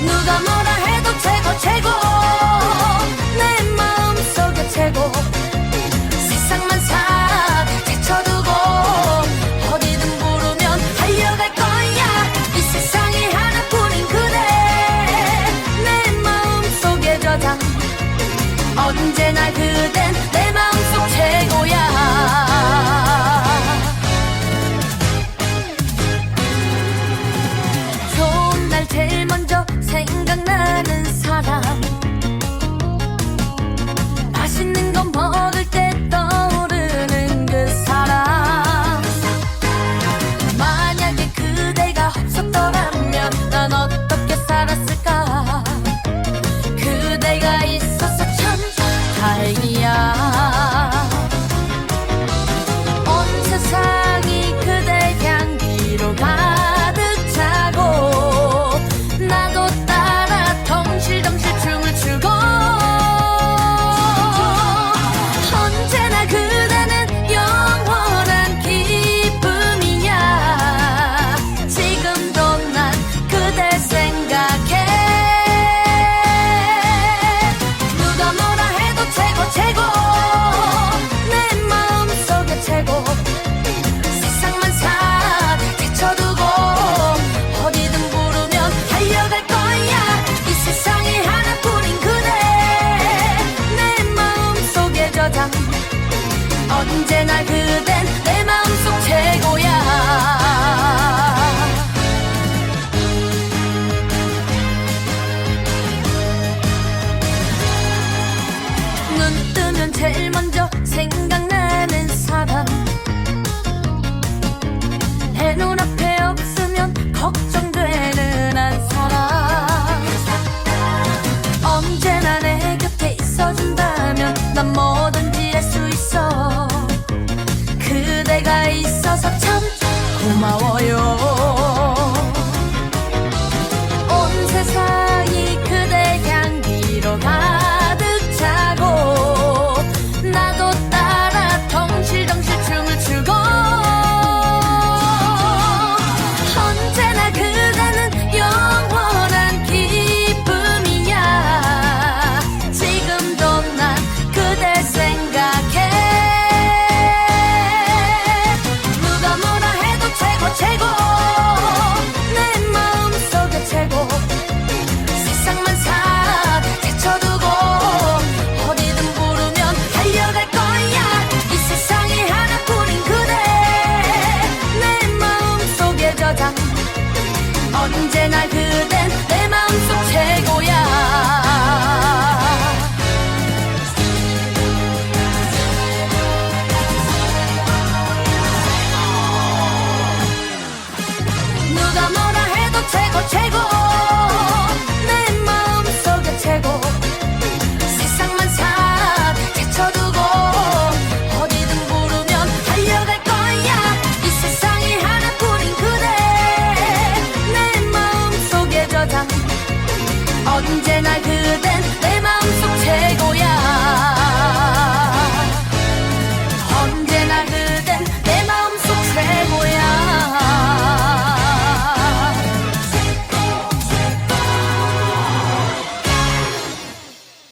누가 뭐라 해도 최고 최고. 언제나 그댄 내 마음속 최고야. 눈 뜨면 제일 먼저 생각나는 사람. 내 눈앞에 없으면 걱정되는 한 사람. 언제나 내 곁에 있어준다면 난 뭐든지 할 수 있어.